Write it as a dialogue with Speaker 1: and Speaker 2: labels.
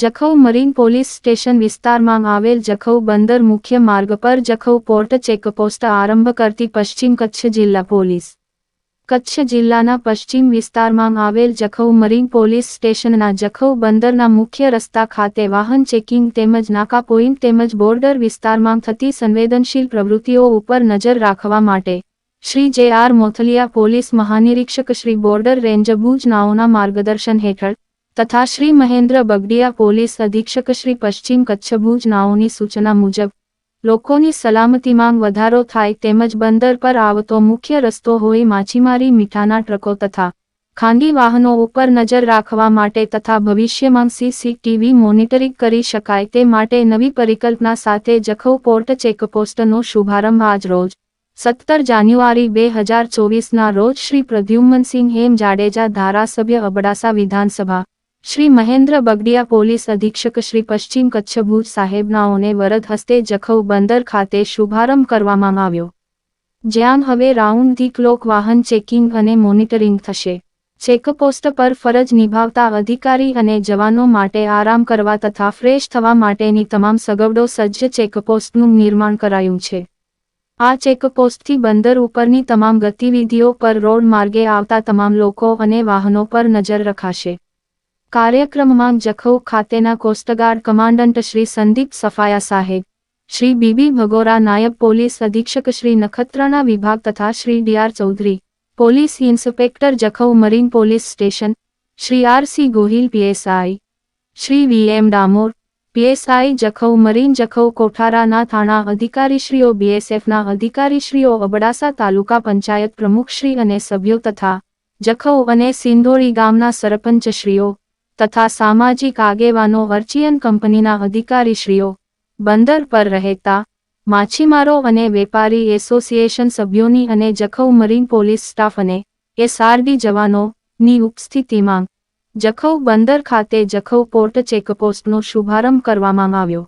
Speaker 1: Jakhau marine police station વિસ્તારમાં આવેલ જખૌ બંદર મુખ્ય માર્ગ પર જખૌ પોર્ટ ચેકપોસ્ટ આરંભ કરતી પશ્ચિમ કચ્છ જિલ્લા પોલીસ. કચ્છ જિલ્લાના પશ્ચિમ વિસ્તારમાં આવેલ જખૌ મરીન પોલીસ સ્ટેશનના જખૌ બંદરના મુખ્ય રસ્તા ખાતે વાહન ચેકિંગ તેમજ નાકા પોઈન્ટ તેમજ બોર્ડર વિસ્તારમાં થતી સંવેદનશીલ પ્રવૃત્તિઓ ઉપર નજર રાખવા માટે Shri J R Mothaliya police મહાનિરીક્ષક Shri border range ભુજનાઓના માર્ગદર્શન હેઠળ તથા શ્રી મહેન્દ્ર બગડિયા પોલીસ અધિક્ષક શ્રી પશ્ચિમ કચ્છ ભુજ નાઓની સૂચના મુજબ, લોકોની સલામતીમાં વધારો થાય તેમજ બંદર પર આવતો મુખ્ય રસ્તો હોય માછીમારી મીઠાના ટ્રકો તથા ખાનગી વાહનો ઉપર નજર રાખવા માટે તથા ભવિષ્યમાં સીસીટીવી મોનિટરિંગ કરી શકાય તે માટે નવી પરિકલ્પના સાથે જખૌ પોર્ટ ચેકપોસ્ટનો શુભારંભ આજ રોજ, સત્તર જાન્યુઆરી બે હજાર ચોવીસના રોજ શ્રી પ્રદ્યુમનસિંહ હેમ જાડેજા ધારાસભ્ય અબડાસા વિધાનસભા શ્રી મહેન્દ્ર બગડિયા પોલીસ અધિક્ષક શ્રી પશ્ચિમ કચ્છ ભુજ સાહેબનાઓને વરદ હસ્તે જખૌ બંદર ખાતે શુભારંભ કરવામાં આવ્યો. જ્યાં હવે રાઉન્ડ ધી ક્લોક વાહન ચેકિંગ અને મોનિટરિંગ થશે. ચેકપોસ્ટ પર ફરજ નિભાવતા અધિકારી અને જવાનો માટે આરામ કરવા તથા ફ્રેશ થવા માટેની તમામ સગવડો સજ્જ ચેકપોસ્ટનું નિર્માણ કરાયું છે. આ ચેકપોસ્ટથી બંદર ઉપરની તમામ ગતિવિધિઓ પર રોડ માર્ગે આવતા તમામ લોકો અને વાહનો પર નજર રખાશે. કાર્યક્રમમાં જખૌ ખાતેના કોસ્ટગાર્ડ કમાન્ડન્ટ શ્રી સંદીપ સફાયા સાહેબ, શ્રી બીબી ભગોરા નાયબ પોલીસ અધિક્ષક શ્રી નખત્રાણા વિભાગ તથા Shri D R Chaudhary, police inspector Jakhau marine police station, Shri R C Gohil PSI, Shri V M Damor, PSI Jakhau marine Jakhau કોઠારાના થાણા અધિકારીશ્રીઓ, બીએસએફના અધિકારીશ્રીઓ, અબડાસા તાલુકા પંચાયત પ્રમુખશ્રી અને સભ્યો તથા જખૌ અને સિંધોળી ગામના સરપંચશ્રીઓ તથા સામાજિક આગેવાનો વર્ચિયન કંપનીના અધિકારીશ્રીઓ, બંદર પર રહેતા માછીમારો અને વેપારી એસોસિએશન સભ્યોની અને જખૌ મરીન પોલીસ સ્ટાફ અને એસઆરડી જવાનોની ઉપસ્થિતિમાં જખૌ બંદર ખાતે જખૌ પોર્ટ ચેકપોસ્ટનો શુભારંભ કરવામાં આવ્યો.